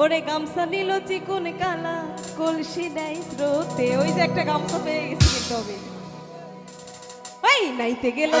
ওরে গামছা নিল চিকুন কালা, কলসি দেয় স্রোতে। ওই যে একটা গামছা পেয়ে গেছি কিন্তু ওই নাইতে গেল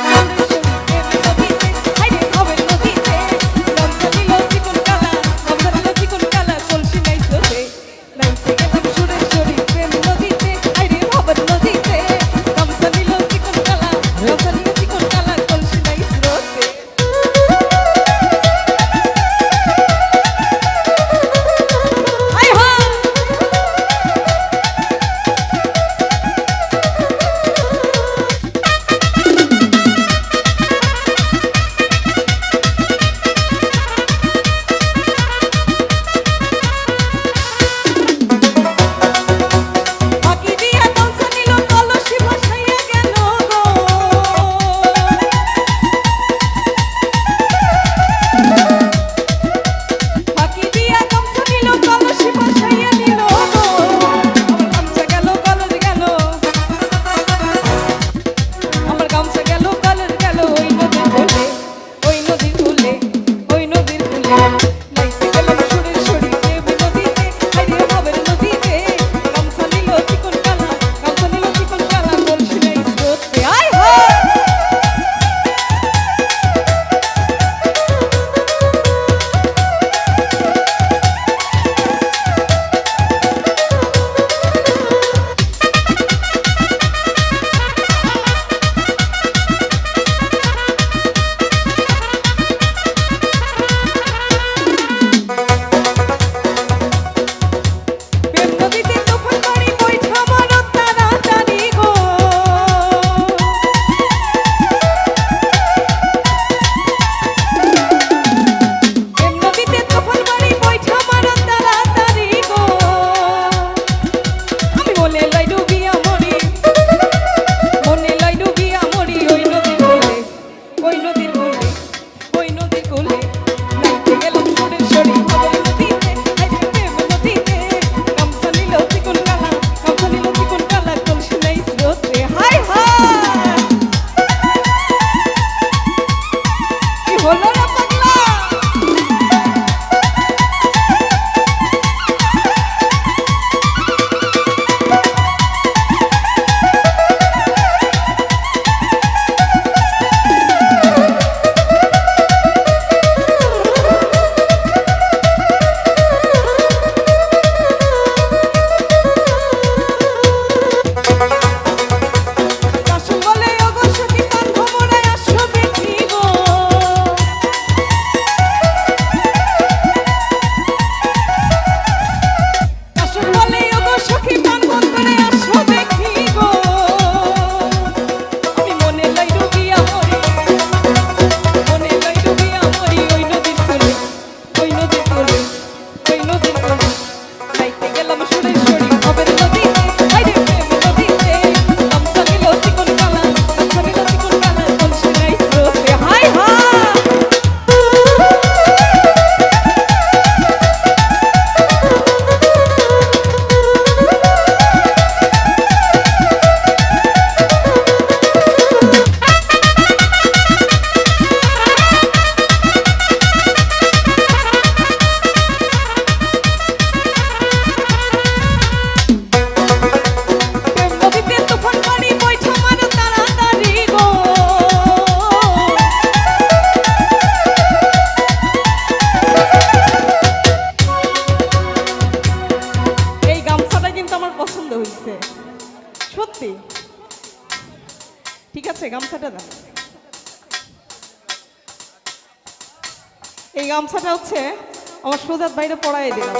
হয়েছে সত্যি? ঠিক আছে গামছাটা দেন। এই গামছাটা হচ্ছে আমার সোজাত বাইরে পড়াই দিলাম।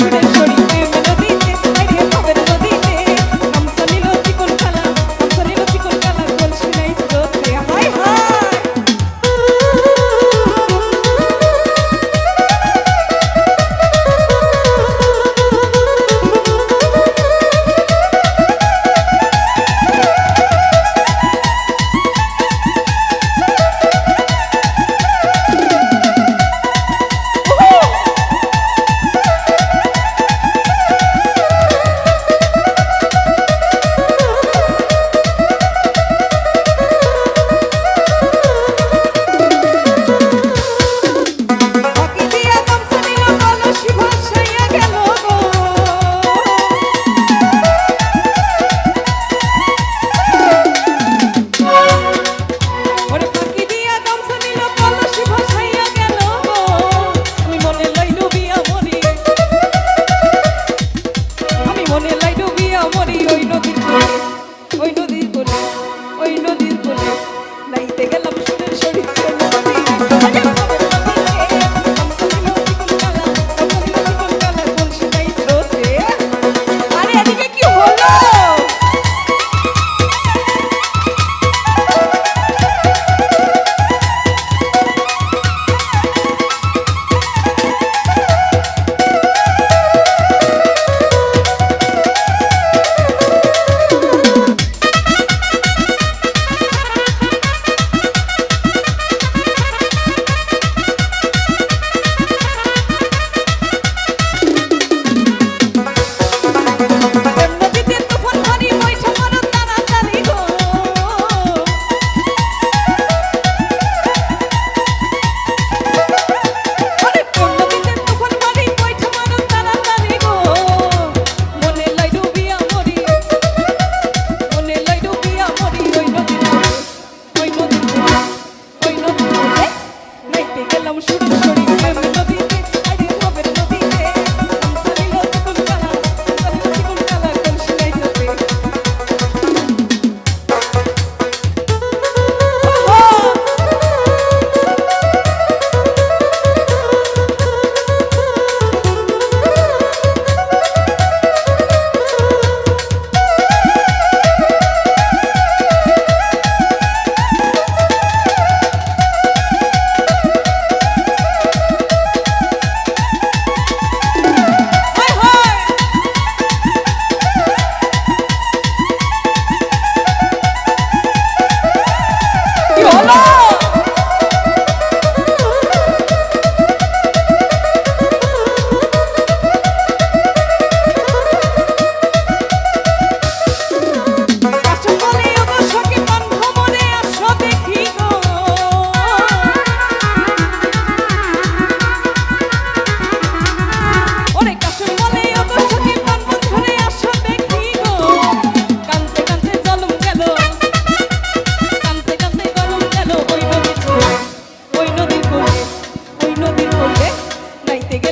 Confidence. নাম শুনে শরীরে